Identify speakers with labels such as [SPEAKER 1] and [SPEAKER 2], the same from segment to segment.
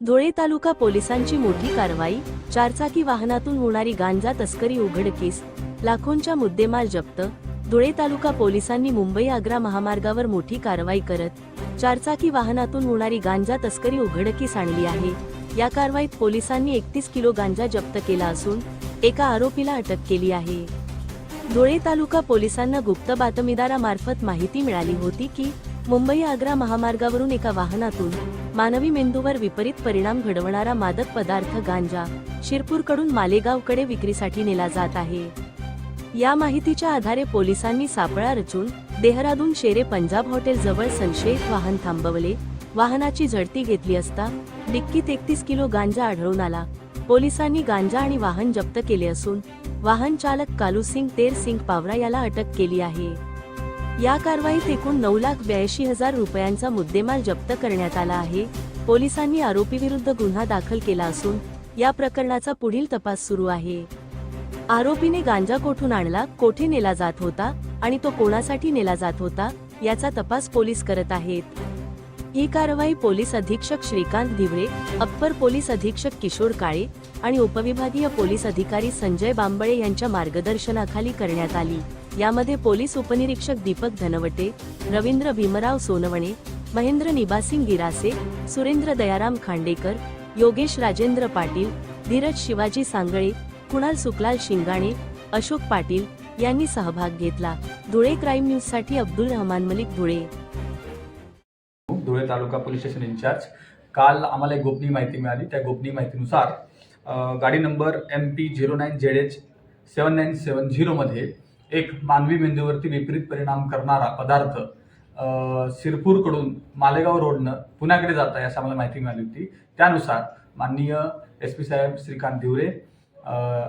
[SPEAKER 1] धुळे तालुका पोलिसांची मोठी कारवाई चारचाकी वाहनातून होणारी गांजा तस्करी उघडकीस लाखोंच्या मुद्देमाल जप्त धुळे तालुका पोलिसांनी मुंबई आग्रा महामार्गावर मोठी कारवाई करत चारचाकी वाहनातून होणारी गांजा तस्करी उघडकीस आणली आहे. या कारवाईत पोलिसांनी एकतीस किलो गांजा जप्त केला असून एका आरोपीला अटक केली आहे. धुळे तालुका पोलिसांना गुप्त बातमीदारामार्फत माहिती मिळाली होती की मुंबई आग्रा महामार्गावरून एका वाहनातून मानवी मेंदूवर विपरीत परिणाम घडवणारा मादक पदार्थ गांजा शिरपूरकडून मालेगावकडे विक्रीसाठी नेला जात आहे. या माहितीच्या आधारे पोलिसांनी सापळा रचून देहरादून शेरे पंजाब हॉटेल जवळ संशयित वाहन थांबवले. वाहनाची झडती घेतली असता डिक्कीत एकतीस किलो गांजा आढळून आला. पोलिसांनी गांजा आणि वाहन जप्त केले असून वाहन चालक कालू सिंग तेर सिंग पावरा याला अटक केली आहे. या कारवाईत एकूण नऊ लाख ब्याऐंशी हजार रुपयांचा मुद्देमाल जप्त करण्यात आला आहे. पोलिसांनी आरोपीविरुद्ध गुन्हा दाखल केला असून या प्रकरणाचा पुढील तपास सुरू आहे. आरोपीने गांजा कोठून आणला कोठे नेला जात होता आणि तो कोणासाठी नेला जात होता याचा तपास पोलीस करत आहेत. ही कारवाई पोलीस अधीक्षक श्रीकांत धिवरे अप्पर पोलीस अधीक्षक किशोर काळे आणि उपविभागीय पोलीस अधिकारी संजय बांबळे यांच्या मार्गदर्शनाखाली करण्यात आली. यामध्ये पोलीस उपनिरीक्षक दीपक धनवटे रवींद्र भीमराव सोनवणे महेंद्र निबासिंग गिरासे सुरेंद्र दयाराम खांडेकर योगेश राजेंद्र पाटील धीरज शिवाजी सांगळे कुणाल सुकलाल शिंगाणे अशोक पाटील यांनी सहभाग घेतला. धुळे क्राईम न्यूजसाठी Abdul Rahman Malik Dhule.
[SPEAKER 2] Dhule taluka police station incharge. काल आम्हाला एक गोपनीय माहिती मिळाली. त्या गोपनीय माहितीनुसार गाडी number M P zero nine Z H seven nine seven झिरोमध्ये एक मानवी मेंदूवरती विपरीत परिणाम करणारा पदार्थ अ, शिरपूरकडून मालेगाव रोडनं पुण्याकडे जात आहे असं आम्हाला माहिती मिळाली होती. त्यानुसार माननीय एस पी साहेब Shrikant Dhiware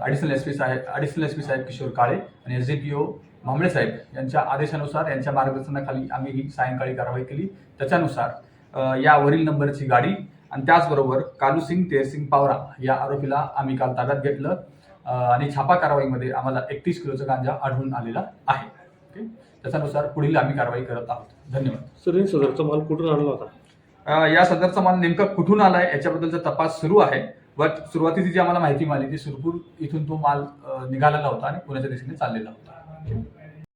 [SPEAKER 2] additional S P साहेब ॲडिशनल एस पी साहेब किशोर काळे आणि S D P O Mambale साहेब यांच्या आदेशानुसार यांच्या मार्गदर्शनाखाली आम्ही ही सायंकाळी कारवाई केली. त्याच्यानुसार यावरील या वरील नंबरची गाडी आणि त्याचबरोबर कालू सिंग तेरसिंग पावरा या आरोपीला आम्ही काल ताब्यात घेतलं. आणि छापा कारवाईमध्ये आम्हाला एकतीस किलोचा गांजा आढळून आलेला आहे. ओके? त्याच्यानुसार पुढील आम्ही कारवाई करत आहोत. धन्यवाद.
[SPEAKER 3] सर सदरचा माल कुठून आणला होता?
[SPEAKER 2] या सदरचा माल नेमका कुठून आलाय याच्याबद्दलचा तपास सुरू आहे. बट सुरुवातीची जी आम्हाला माहिती मिळाली ती सुरपूर इथून तो माल निघालेला होता आणि पुण्याच्या दिशेने चाललेला होता.